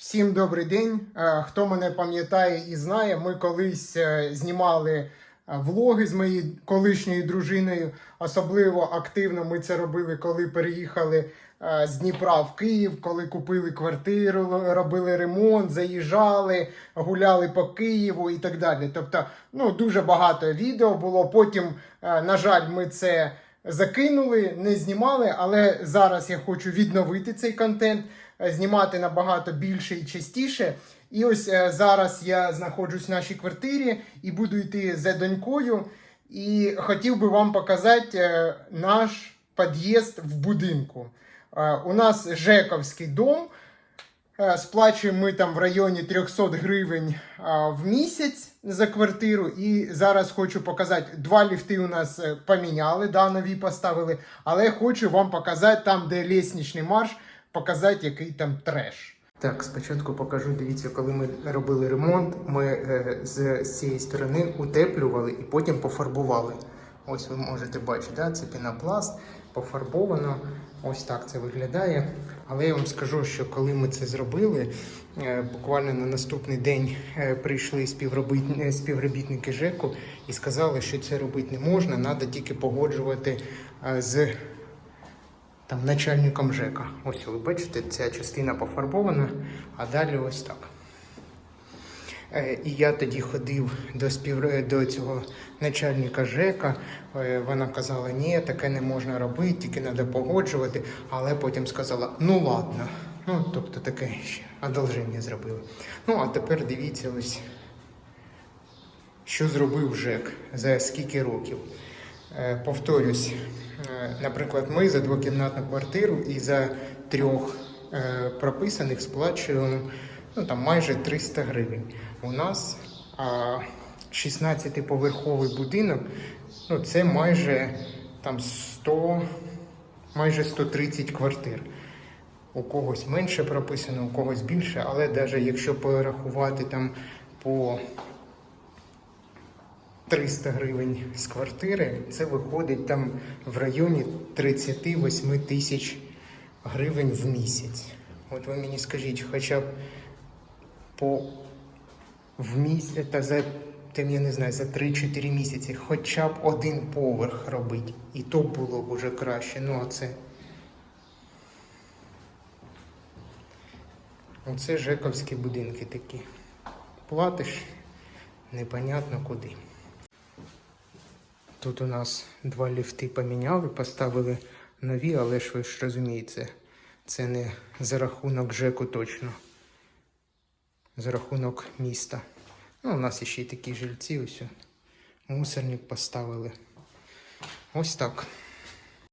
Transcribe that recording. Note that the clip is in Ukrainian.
Всім добрий день. Е, Хто мене пам'ятає і знає, ми колись е, знімали е, влоги з моєю колишньою дружиною. Особливо активно ми це робили, коли переїхали з Дніпра в Київ, коли купили квартиру, робили ремонт, заїжджали, гуляли по Києву і так далі. Тобто, ну дуже багато відео було. Потім, на жаль, ми це закинули, не знімали, але зараз я хочу відновити цей контент, знімати набагато більше і частіше. І ось е, зараз я знаходжусь в нашій квартирі і буду йти за донькою. І хотів би вам показати е, наш під'їзд в будинку. Е, У нас Жековський дом. Е, Сплачуємо ми там в районі 300 гривень в місяць за квартиру. І зараз хочу показати, два ліфти у нас е, поміняли, да, нові поставили. Але хочу вам показати там, де лісничний марш, показати, який там треш. Так, спочатку покажу, дивіться, коли ми робили ремонт, ми е, з, з цієї сторони утеплювали і потім пофарбували. Ось ви можете бачити, да? це пінопласт, пофарбовано. Ось так це виглядає. Але я вам скажу, що коли ми це зробили, е, буквально на наступний день е, прийшли е, співробітники ЖЕКу і сказали, що це робити не можна, треба тільки погоджувати з там, начальником ЖЕКа. Ось ви бачите, ця частина пофарбована, а далі ось так. Е, І я тоді ходив до спів... до цього начальника ЖЕКа. Е, Вона казала, ні, таке не можна робити, тільки треба погоджувати. Але потім сказала, ну ладно. Ну, тобто таке ще одолження зробили. Ну, а тепер дивіться ось, що зробив ЖЕК за скільки років. Е, Повторюсь, е, наприклад, ми за двокімнатну квартиру і за трьох е, прописаних сплачуємо ну, там, майже 300 гривень. У нас а, 16-поверховий будинок, ну, це майже там 100, майже 130 квартир. У когось менше прописано, у когось більше, але навіть якщо порахувати там по 300 гривень з квартири, це виходить там в районі 38 тисяч гривень в місяць. От ви мені скажіть, хоча б по в місяць та за тим, я не знаю, за 3-4 місяці, хоча б один поверх робить. І то було б уже краще. Ну а це. Оце Жековські будинки такі. Платиш непонятно куди. Тут у нас два ліфти поміняли, поставили нові, але ж ви ж розумієте, це не за рахунок ЖЕКу точно. За рахунок міста. Ну, у нас ще й такі жильці, ось. Мусорник поставили. Ось так.